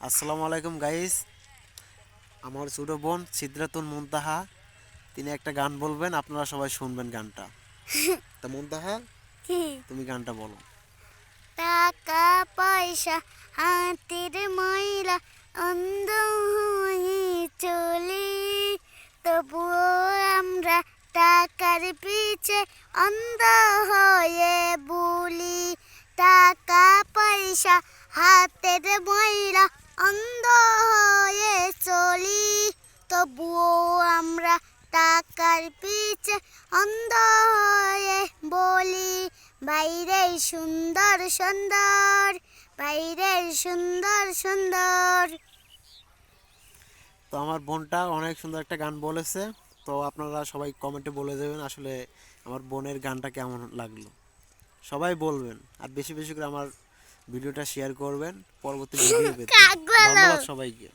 আসসালামু আলাইকুম গাইস আমার ছোট বোন সিদ্ধাতুল মুনতাহা তিনি একটা গান বলবেন আপনারা সবাই শুনবেন গানটা। তা মুনতাহা কি? তুমি গানটা বলো। টাকা পয়সা হাতের ময়লা অন্ধ হয়ে চলি তবুও আমরা টাকার পিছে অন্ধ হয়ে বলি টাকা পয়সা হাতের ময়লা অন্ধ হয়ে চলি, তবুও আমরা টাকার পিছে অন্ধ হয়ে বলি। বাইরে সুন্দর সুন্দর বাইরে সুন্দর সুন্দর। তো আমার বোনটা অনেক সুন্দর একটা গান বলেছে। তো আপনারা সবাই কমেন্টে বলে দেবেন আসলে আমার বোনের গানটা কেমন লাগল। সবাই বলবেন, আর বেশি বেশি করে আমার ভিডিওটা শেয়ার করবেন পরবর্তী ভিডিও পেতে। ধন্যবাদ সবাইকে।